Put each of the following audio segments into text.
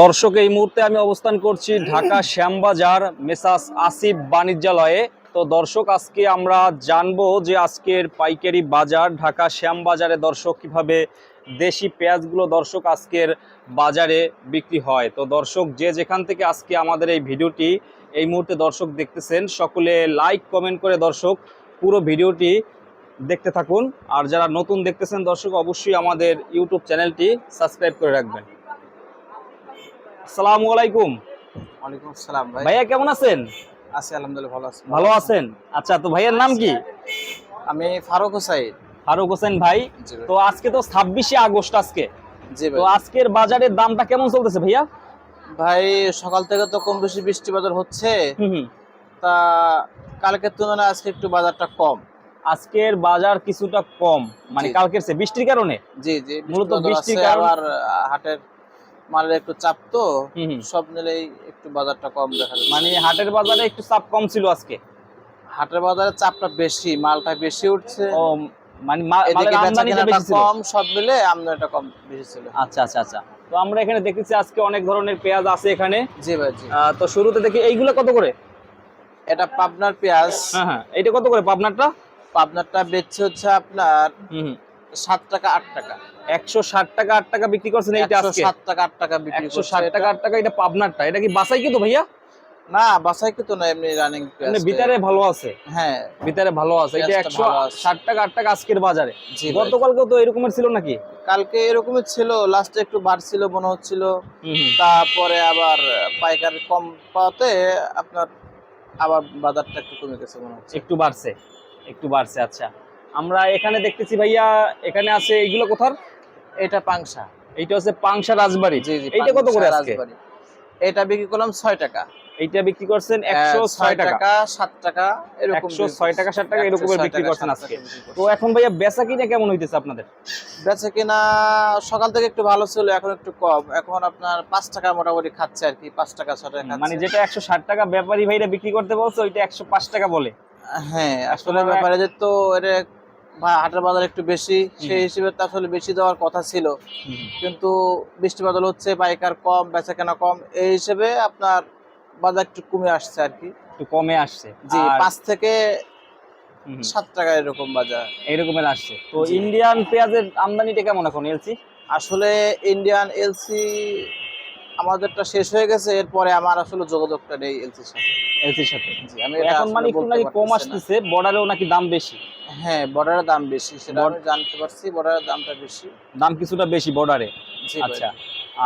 দর্শক, এই মুহূর্তে আমি অবস্থান করছি ঢাকা শ্যামবাজার মেসাস আসিফ বাণিজ্যালয়ে। তো দর্শক, আজকে আমরা জানব যে আজকের পাইকারি বাজার ঢাকা শ্যামবাজারে দর্শক কীভাবে দেশি পেঁয়াজগুলো দর্শক আজকের বাজারে বিক্রি হয়। তো দর্শক, যে যেখান থেকে আজকে আমাদের এই ভিডিওটি এই মুহূর্তে দর্শক দেখতেছেন, সকলে লাইক, কমেন্ট করে দর্শক পুরো ভিডিওটি দেখতে থাকুন। আর যারা নতুন দেখতেছেন দর্শক, অবশ্যই আমাদের ইউটিউব চ্যানেলটি সাবস্ক্রাইব করে রাখবেন। আসসালামু আলাইকুম। ওয়ালাইকুম আসসালাম ভাই। ভাইয়া কেমন আছেন? আছি আলহামদুলিল্লাহ ভালো আছি। ভালো আছেন? আচ্ছা তো ভাইয়ের নাম কি? আমি ফারুক হোসাইন। ফারুক হোসেন ভাই। তো আজকে তো ছাব্বিশে আগস্ট আজকে। জি তো আজকের বাজারের দামটা কেমন চলতেছে ভাইয়া? ভাই সকাল থেকে তো কম বেশি বৃষ্টি বাদল হচ্ছে। তা কালকের তুলনায় আজকে একটু বাজারটা কম। আজকের বাজার কিছুটা কম। মানে। কালকের চেয়ে বৃষ্টির কারণে? জি জি মূলত বৃষ্টির কারণে- আহ, হাটের মালের একটু চাপ তো। সব মিলেই একটু বাজারটা কম দেখা মানে হাটের বাজারে একটু চাপ কম ছিল আজকে? হাটের বাজারে চাপটা বেশি মালটা বেশি উঠছে। ও মানে কম সব মিলে আমদানিটা কম বেশি ছিল। আচ্ছা আচ্ছা আচ্ছা। তো আমরা এখানে দেখতেছি আজকে অনেক ধরনের পেঁয়াজ আছে এখানে। জি ভাই জি। তো শুরুতে দেখি এইগুলো কত করে? এটা পাবনার পেঁয়াজ। হ্যাঁ হ্যাঁ। এইটা কত করে পাবনারটা? পাবনারটা বেচছে হচ্ছে আপনার হুম। সাত টাকা আট টাকা। একশো ষাট টাকা আট টাকা বিক্রি করছেন এইটা সাত টাকা আট টাকা বিক্রি একশো ষাট টাকা আট টাকা এটা পাবনারটা। এটা কি বাসাই কিন্তু ভাইয়া? না বাসাই কিন্তু না এমনি রানিং মানে ভিতরে ভালো আছে? হ্যাঁ। ভিতরে ভালো আছে। এটা পেঁয়াজটা একশো ভালো আছে। ষাট টাকা আট টাকা আজকের বাজারে। গতকালকে তো এরকমের ছিল নাকি? কালকে এরকমই ছিল লাস্টে একটু বাড়ছিল মনে হচ্ছিল। তারপরে আবার পাইকারি কম পাওয়াতে আপনার আবার বাজারটা একটু কমে গেছে মনে হচ্ছে। একটু বাড়ছে। একটু বাড়ছে আচ্ছা। আমরা এখানে দেখতেছি ভাইয়া এখানে আছে এইগুলো কোথার? এটা পাংশা। এইটা হচ্ছে পাংশা রাজবাড়ি। জি জি এইটা কত করে আজকে? এটা বিক্রি করলাম ছয় টাকা। এইটা বিক্রি করছেন একশো আহ, ছয় টাকা। সাত টাকা এরকম একশো বিক্রি ছয় টাকা করছি। সাত টাকা এরকমের বিক্রি করছেন আজকে। তো এখন ভাইয়া বেচা কিনা কেমন হইতেছে আপনাদের? বেচা কিনা সকাল থেকে একটু ভালো ছিল এখন একটু কম। এখন আপনার পাঁচ টাকা মোটামুটি খাচ্ছে আর কি পাঁচ টাকা ছ টাকা মানে যেটা একশো ষাট টাকা ব্যাপারী ভাইরা বিক্রি করতে বলছে ওইটা একশো পাঁচ টাকা বলে। হ্যাঁ আসলে ব্যাপারে যে তো এটা ভা- হাটের বাজার একটু বেশি সেই হিসেবে তো আসলে বেশি দেওয়ার কথা ছিল। কিন্তু বৃষ্টি বাদল হচ্ছে পাইকার কম বেচা কেনা কম এই হিসেবে আপনার বাজার একটু কমে আসছে আর কি। একটু কমে আসছে। জি পাঁচ থেকে সাত টাকা এরকম বাজার। এরকমের আসছে। তো ইন্ডিয়ান পেঁয়াজের আমদানিটা কেমন এখন এলসি আসলে ইন্ডিয়ান এলসি আমাদেরটা শেষ হয়ে গেছে এরপরে আমার আসলে যোগাযোগটা নেই এলসির সাথে। এলসির সাথে জি আমি এখন মানে একটু নাকি কম আসতেছে বর্ডারেও নাকি দাম বেশি? হ্যাঁ বর্ডারের দাম বেশি সেটা আমি জানতে পারছি বর্ডারের দামটা বেশি। দাম কিছুটা বেশি বর্ডারে আচ্ছা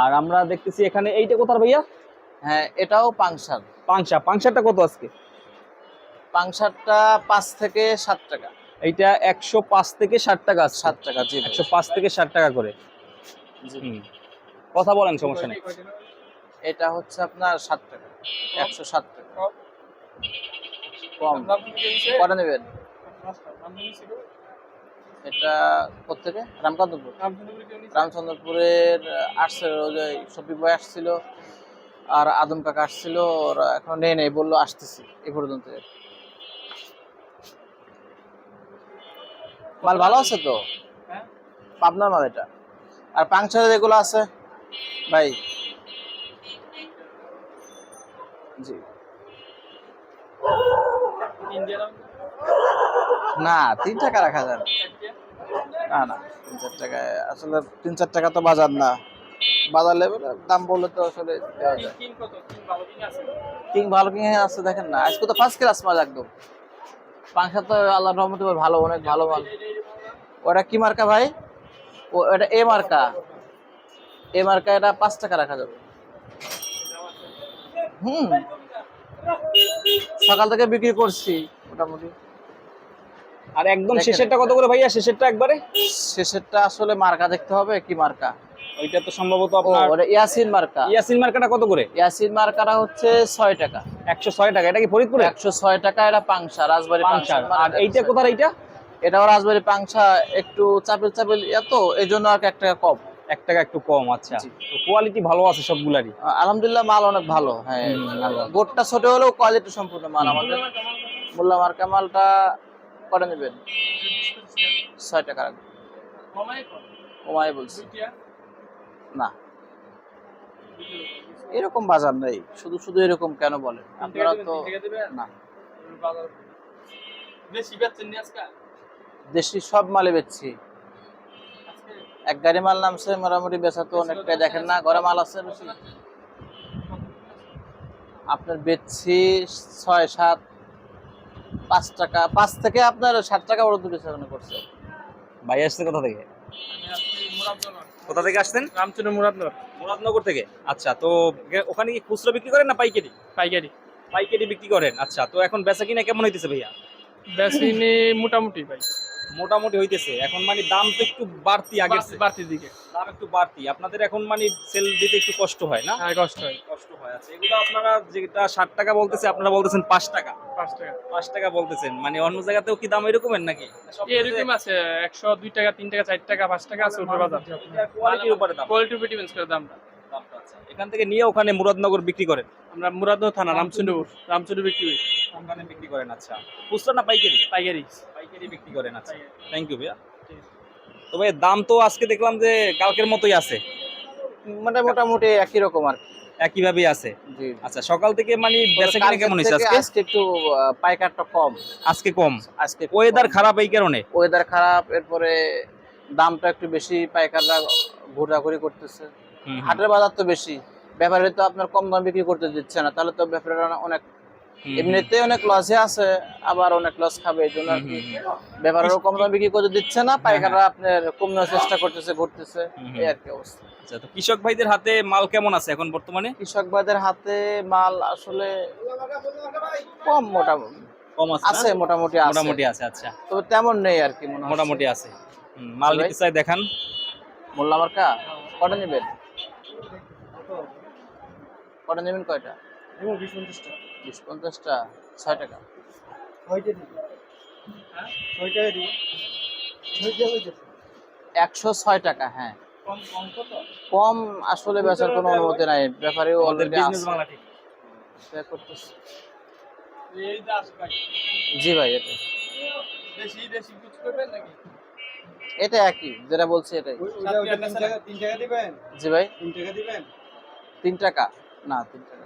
আর আমরা দেখতেছি এখানে এইটা কোথার ভাইয়া? হ্যাঁ এটাও পাংশার পাংশা পাংশাটা কত আজকে? পাংশারটা পাঁচ থেকে সাত টাকা। এইটা একশো পাঁচ থেকে ষাট টাকা সাত টাকা জি। একশো পাঁচ থেকে ষাট টাকা করে। জি। কথা বলেন সমস্যা নেই। এটা হচ্ছে আপনার সাত টাকা একশো সাত টাকা। কম। কটা নেবেন? এটা কোথেকে রামকান্তপুর রামচন্দ্রপুরের আসছে ওই শফিক ভাই আসছিল আর আদম কাকা আসছিল ওরা এখন নেই নেই বলল আসতেছি এ পর্যন্ত। মাল ভালো আছে তো? পাবনার মাল এটা। আর পাংচার যেগুলো আছে? ভাই। জি। না তিন টাকা রাখা যায় না না তিন চার টাকায় আসলে তিন চার টাকা তো বাজার না। বাজার লেভেলে দাম বললে তো আসলে দেওয়া যায়। কিং ভালো কিং আছে? দেখেন না আজকে তো ফার্স্ট ক্লাস মাল একদম। পাংশা তো আল্লাহ রহমতে ভালো অনেক ভালো মাল। ওটা কি মার্কা ভাই? ও এটা এ মার্কা। এ মার্কা এটা পাঁচ টাকা রাখা যাবে। হুম। সকাল থেকে বিক্রি করছি মোটামুটি। আর একদম শেষেরটা কত করে ভাইয়া? শেষেরটা একবারে? শেষেরটা আসলে মার্কা দেখতে হবে কি মার্কা? ওইটা তো সম্ভবত আপনার ইয়াসিন মার্কা। ইয়াসিন মার্কাটা কত করে? ইয়াসিন মার্কাটা হচ্ছে ছয় টাকা। একশো ছয় টাকা। এটা কি ফরিদপুরে? একশো ছয় টাকা এটা পাংশা রাজবাড়ি পাংশা। আর এইটা কোথার এইটা? এটাও রাজবাড়ি পাংশা একটু চাপেল চাপেল এত এই জন্য আর কি এক টাকা কম। এক টাকা একটু কম আচ্ছা। কোয়ালিটি ভালো আছে সবগুলারই? আলহামদুলিল্লাহ মাল অনেক ভালো হ্যাঁ। গোটটা ছোট হলেও কোয়ালিটি সম্পূর্ণ মাল। আমাদের মোল্লা মার্কা মালটা করে নেবেন? ছয় টাকা রাখবেন কমাই বলছি। না। এরকম বাজার নেই। শুধু শুধু এরকম কেন বলেন? আপনারা তো না। দেশি সব মালে বেচছি। এক গাড়ি মাল নামছে মোটামুটি বেচা তো অনেকটাই দেখেন না ঘরে মাল আছে বেশি। আপনার বেচছি ছয় সাত পাঁচ টাকা পাঁচ থেকে আপনার ষাট টাকা পর্যন্ত বেচা করছে। ভাই আসছে কোথা থেকে? কোথা থেকে আসছেন? রামচন্দ্র মুরাদনগর। মুরাদনগর থেকে? আচ্ছা তো ওখানে কি খুচরো বিক্রি করেন না পাইকারি? পাইকারি। পাইকারি বিক্রি করেন আচ্ছা তো এখন বেচা কিনা কেমন হইতেছে ভাইয়া? বেসিনি মোটামুটি ভাই। মোটামুটি হইতেছে। এখন মানে দাম তো একটু বাড়তি আগের চেয়ে। বাড়তির দিকে। দাম একটু বাড়তি। আপনাদের এখন মানে সেল দিতে একটু কষ্ট হয় না? হ্যাঁ কষ্ট হয়। কষ্ট হয়। আচ্ছা এগুলো আপনারা যেটা ষাট টাকা বলতেছে আপনারা বলতেছেন পাঁচ টাকা। পাঁচ টাকা। পাঁচ টাকা বলতেছেন। মানে অন্য জায়গাতেও কি দাম এরকমের নাকি? এরকম আছে। একশো দুই টাকা তিন টাকা চার টাকা পাঁচ টাকা আছে উপরে বাজার। কোয়ালিটির উপরে দাম। কোয়ালিটির উপর ডিপেন্স করে দামটা। এখান থেকে নিয়ে ওখানে মুরাদনগর বিক্রি করেন? আমরা মুরাদনগর থানা রামচন্দ্রপুর। রামচন্দ্র বিক্রি করি। ওখানে বিক্রি করেন আচ্ছা। খুচরা না পাইকারি? পাইকারি। পাইকারি বিক্রি করেন আচ্ছা। থ্যাংক ইউ ভাইয়া। তো ভাই দাম তো আজকে দেখলাম যে কালকের মতোই আছে। মানে মোটামুটি একই রকম আর কি। একইভাবেই আছে। জি। আচ্ছা সকাল থেকে মানে বেচা কিনা কেমন হয়েছে আজকে? আজকে একটু পাইকারটা কম। আজকে কম? আজকে ওয়েদার খারাপ এই কারণে? ওয়েদার খারাপ এরপরে দামটা একটু বেশি পাইকাররা ঘোরাঘুরি করতেছে। হাটের বাজার তো বেশি। ব্যাপারে তো আপনার কম দাম বিক্রি করতে দিচ্ছে না তাহলে তো ব্যাপারীরা অনেক এমনিতে অনেক লসে আছে আবার অনেক লস খাবে এই জন্য ব্যাপারেরও কম দাম বিক্রি করতে দিচ্ছে না পাইকাররা আপনার কমানোর চেষ্টা করতেছে ঘুরতেছে। এই আর কি অবস্থা। আচ্ছা তো কৃষক ভাইদের হাতে মাল কেমন আছে এখন বর্তমানে? কৃষক ভাইদের হাতে মাল আসলে কম মোটামুটি। কম আছে আছে মোটামুটি আছে। মোটামুটি আছে আচ্ছা। তবে তেমন নেই আর কি মোটামুটি আছে। মাল। নিতে চাই দেখান। মোল্লা মার্কা? কটা নেবেন? কটা নেবেন কয়টা? বিশ পঞ্চাশটা। ছয় টাকা। একশো ছয় টাকা হ্যাঁ। কম আসলে বেচার কোনো অনুমতি নাই। ব্যাপারে অলরেডি বিজনেস জি ভাই এটা। এটা একই যেটা বলছি এটাই। জি ভাই। তিন টাকা দিবেন? তিন টাকা। না তিন টাকা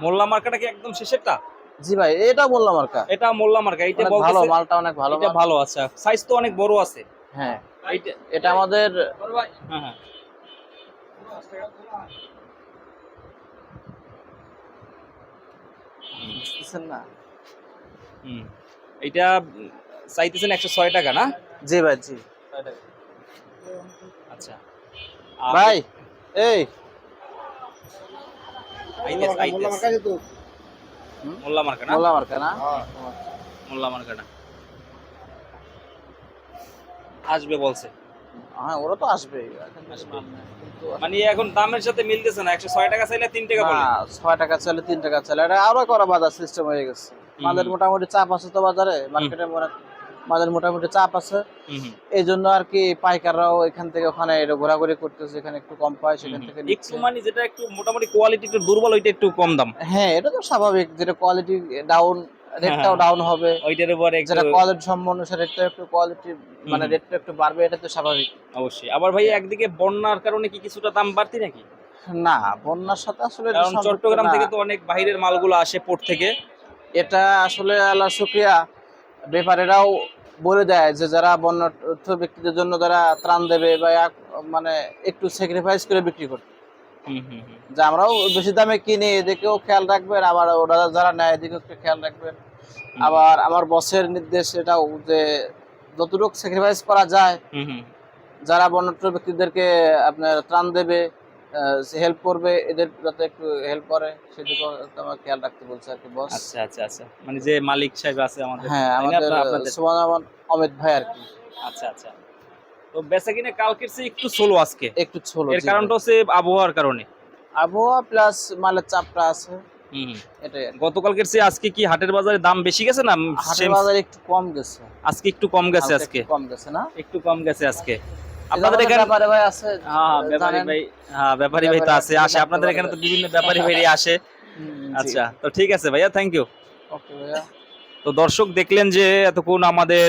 মোল্লা মার্কাটা কি একদম শেষেরটা? জি ভাই এটা বললাম আর কা এটা মোল্লা মার্কা এইটা অনেক ভালো মালটা অনেক ভালো এটা ভালো আচ্ছা। সাইজ তো অনেক বড় আছে। হ্যাঁ এটা আমাদের হ্যাঁ হ্যাঁ। বুঝতেছেন না? হুম এইটা চাইতেছেন একশো ছয় টাকা না? জি ভাই জি। আচ্ছা। ভাই এই আইতেছে, আইতেছে। মোল্লা মার্কা না? মোল্লা মার্কা না মোল্লা মার্কাটা আসবে বলছে। হ্যাঁ ওরা তো আসবে। মানে এখন দামের সাথে মিলতেছে না। একশো ছয় টাকা চাইলে তিন টাকা ছয় টাকা চলে তিন টাকা চলে এটা আরও করা বাজার সিস্টেম হয়ে গেছে। মালের মোটামুটি চাপ আছে তো বাজারে। মার্কেটে মালের মোটামুটি চাপ আছে। এই জন্য আর কি পাইকাররাও এখান থেকে ওখানে এটা ঘোরাঘুরি করতেছে এখানে একটু কম পায় সেখান থেকে একটু মানে যেটা একটু মোটামুটি কোয়ালিটি একটু দুর্বল ওইটা একটু কম দাম। হ্যাঁ এটা তো স্বাভাবিক যেটা কোয়ালিটি ডাউন রেটটাও হ্যাঁ। ডাউন হবে ওইটার উপরে যেটা কোয়ালিটি সম্বন্ধ সে রেটটা একটু কোয়ালিটি মানে রেটটা একটু বাড়বে এটা তো স্বাভাবিক। অবশ্যই। আবার ভাই একদিকে বন্যার কারণে কি কিছুটা দাম বাড়তি নাকি? না বন্যার সাথে আসলে চট্টগ্রাম থেকে তো অনেক বাইরের মালগুলো আসে পোর্ট থেকে। এটা আসলে আল্লাহ শুক্রিয়া। ব্যাপারীরাও বলে দেয় যে যারা বন্যার্থ ব্যক্তিদের জন্য যারা ত্রাণ দেবে বা মানে একটু স্যাক্রিফাইস করে বিক্রি করবে। যে আমরাও বেশি দামে কিনি এদিকেও খেয়াল রাখবেন আবার ওরা যারা নেয় এদিকেও একটু খেয়াল রাখবেন আবার আমার বসের নির্দেশ এটাও যে যতটুকু স্যাক্রিফাইস করা যায়। যারা বন্যার্থ ব্যক্তিদেরকে আপনার ত্রাণ দেবে হেল্প করবে এদের যাতে একটু হেল্প করে আমার খেয়াল রাখতে বলছে আর কি বস আচ্ছা আচ্ছা আচ্ছা। মানে যে মালিক সাহেব আছে আমাদের। হ্যাঁ আমাদের সুমান অমিত ভাই আর কি। আচ্ছা আচ্ছা। তো বেচা কিনে কালকের চেয়ে একটু স্লো আজকে। একটু এর কারণটা হচ্ছে আবহাওয়ার কারণে। আবহাওয়া প্লাস মালের চাপটা আছে। গতকালকের চেয়ে আজকে কি হাটের বাজারে দাম বেশি গেছে না? হাটের? বাজার একটু কম গেছে। আজকে একটু কম গেছে আজকে। কম গেছে না? একটু কম গেছে আজকে। আপনাদের এখানে ব্যাপারে ভাই আছে হ্যাঁ ব্যাপারী ভাই হ্যাঁ ব্যাপারী ভাই তো আছে আসে। আপনাদের এখানে তো বিভিন্ন ব্যাপারী ভাই। আসে। আচ্ছা তো ঠিক আছে ভাইয়া থ্যাংক ইউ ওকে ভাইয়া। তো দর্শক দেখলেন যে এতক্ষণ আমাদের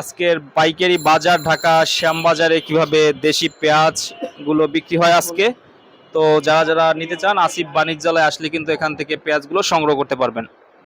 আজকের পাইকারি বাজার ঢাকা শ্যামবাজারে কীভাবে দেশি পেঁয়াজগুলো বিক্রি হয় আজকে। তো যারা যারা নিতে চান আসিফ বাণিজ্যালয়ে আসলে কিন্তু এখান থেকে পেঁয়াজগুলো সংগ্রহ করতে পারবেন।